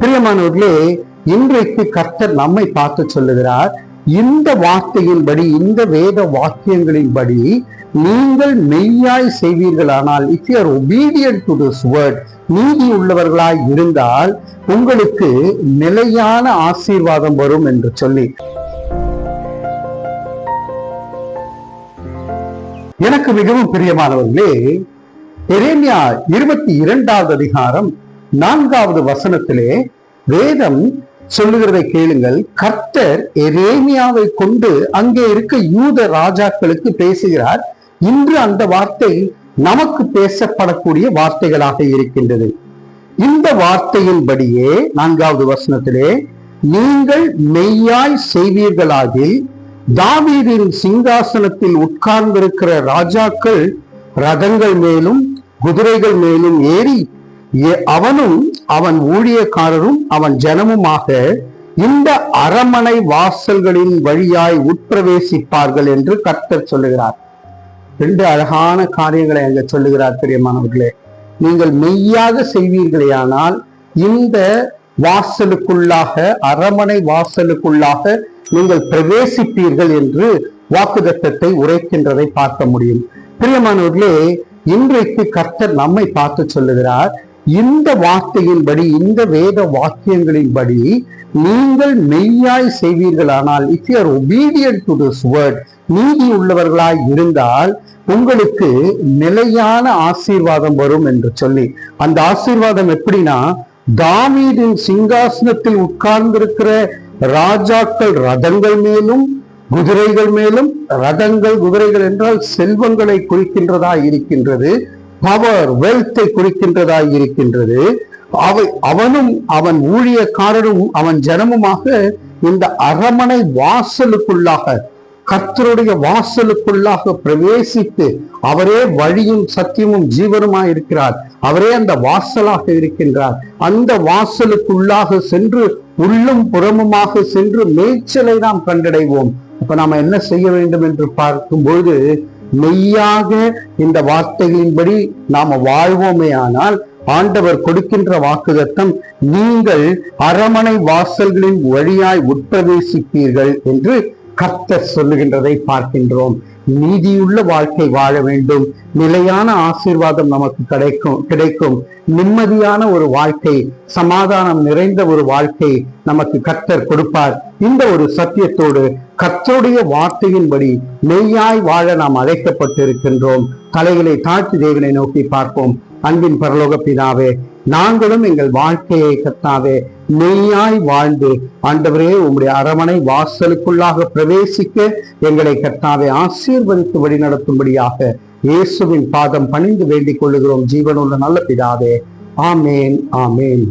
பிரியமானவர்களே இன்றைக்கு கர்த்தர் நம்மை பார்த்து சொல்லுகிறார் இந்த வார்த்தையின்படி இந்த வேத வாக்கியங்களின்படி நீங்கள் மெய்யாய் செய்வீர்களானால் if you are obedient to this word நீதி உள்ளவர்களாய் இருந்தால் உங்களுக்கு நிலையான ஆசீர்வாதம் வரும் என்று சொல்லி. எனக்கு மிகவும் பிரியமானவர்களே எரேமியா இருபத்தி இரண்டாவது அதிகாரம் நான்காவது வசனத்திலே வேதம் சொல்லுகிறதை கேளுங்கள். கர்த்தர் எரேமியாவை கொண்டு அங்கே இருக்க யூத ராஜாக்களுக்கு பேசுகிறார். இன்று அந்த வார்த்தை நமக்கு பேசப்படக்கூடிய வார்த்தைகளாக இருக்கின்றது. இந்த வார்த்தையின்படியே நான்காவது வசனத்திலே நீங்கள் மெய்யாய் செய்வீர்களாகில் தாவீதின் சிங்காசனத்தில் உட்கார்ந்திருக்கிற ராஜாக்கள் ரதங்கள் மேலும் குதிரைகள் மேலும் ஏறி அவனும் அவன் ஊழியக்காரரும் அவன் ஜனமுமாக இந்த அரமனை வாசல்களின் வழியாய் உட்பிரவேசிப்பார்கள் என்று கர்த்தர் சொல்லுகிறார். ரெண்டு அழகான காரியங்களை அங்க சொல்லுகிறார் பிரியமானவர்களே. நீங்கள் மெய்யாக செய்வீர்களேயானால் இந்த வாசலுக்குள்ளாக அரமனை வாசலுக்குள்ளாக நீங்கள் பிரவேசிப்பீர்கள் என்று வாக்குதத்தத்தை உரைக்கின்றதை பார்க்க முடியும். பிரியமானவர்களே இன்றைக்கு கர்த்தர் நம்மை பார்த்து சொல்லுகிறார். இந்த வார்த்தையின்படி இந்த வேத வாக்கியங்களின்படி நீங்கள் மெய்யாய் செய்வீர்களானால் if you are obedient to this word நீதி உள்ளவர்களாய் இருந்தால் உங்களுக்கு நிலையான ஆசீர்வாதம் வரும் என்று சொல்லி. அந்த ஆசீர்வாதம் எப்படின்னா தாவீதின் சிங்காசனத்தில் உட்கார்ந்திருக்கிற ராஜாக்கள் ரதங்கள் மேலும் குதிரைகள் மேலும் ரதங்கள் குதிரைகள் என்றால் செல்வங்களை குறிக்கின்றதா இருக்கின்றது. பவர் வெல்த்தை குறிக்கின்றதா இருக்கின்றது. அவை அவனும் அவன் ஊழியக்காரரும் அவன் ஜனமுமாக இந்த அரமனை வாசலுக்குள்ளாக கர்த்தருடைய வாசலுக்குள்ளாக பிரவேசித்து அவரே வழியும் சத்தியமும் ஜீவனுமாய் இருக்கிறார். அவரே அந்த வாசலாக இருக்கின்றார். அந்த வாசலுக்குள்ளாக சென்று உள்ளும் புறமுமாக சென்று மேய்ச்சலை நாம் கண்டடைவோம். அப்ப நாம என்ன செய்ய வேண்டும் என்று பார்க்கும்போது மெய்யாக இந்த வார்த்தைகளின்படி நாம வாழ்வோமே ஆனால் ஆண்டவர் கொடுக்கின்ற வாக்குதத்தம் நீங்கள் அரமனை வாசல்களின் வழியாய் உட்பிரவேசிப்பீர்கள் என்று கர்த்தர் சொல்லுகின்றதை பார்க்கின்றோம். நீதியுள்ள வாழ்க்கை வாழ வேண்டும். நிலையான ஆசீர்வாதம் நமக்கு கிடைக்கும் கிடைக்கும். நிம்மதியான ஒரு வாழ்க்கை சமாதானம் நிறைந்த ஒரு வாழ்க்கை நமக்கு கர்த்தர் கொடுப்பார். இந்த ஒரு சத்தியத்தோடு கர்த்தருடைய வார்த்தையின்படி மெய்யாய் வாழ நாம் அழைக்கப்பட்டிருக்கின்றோம். தலைகளை தாழ்த்தி தேவனை நோக்கி பார்ப்போம். அன்பின் பரலோக பிதாவே நாங்களும் எங்கள் வாழ்க்கையை கத்தாவே மெய்யாய் வாழ்ந்து ஆண்டவரே உம்முடைய அரமனை வாசலுக்குள்ளாக பிரவேசிக்க எங்களை கத்தாவே ஆசீர்வதித்து வழி நடத்தும்படியாக இயேசுவின் பாதம் பணிந்து வேண்டிக் கொள்ளுகிறோம். ஜீவனுள்ள நல்ல பிதாவே ஆமேன் ஆமேன்.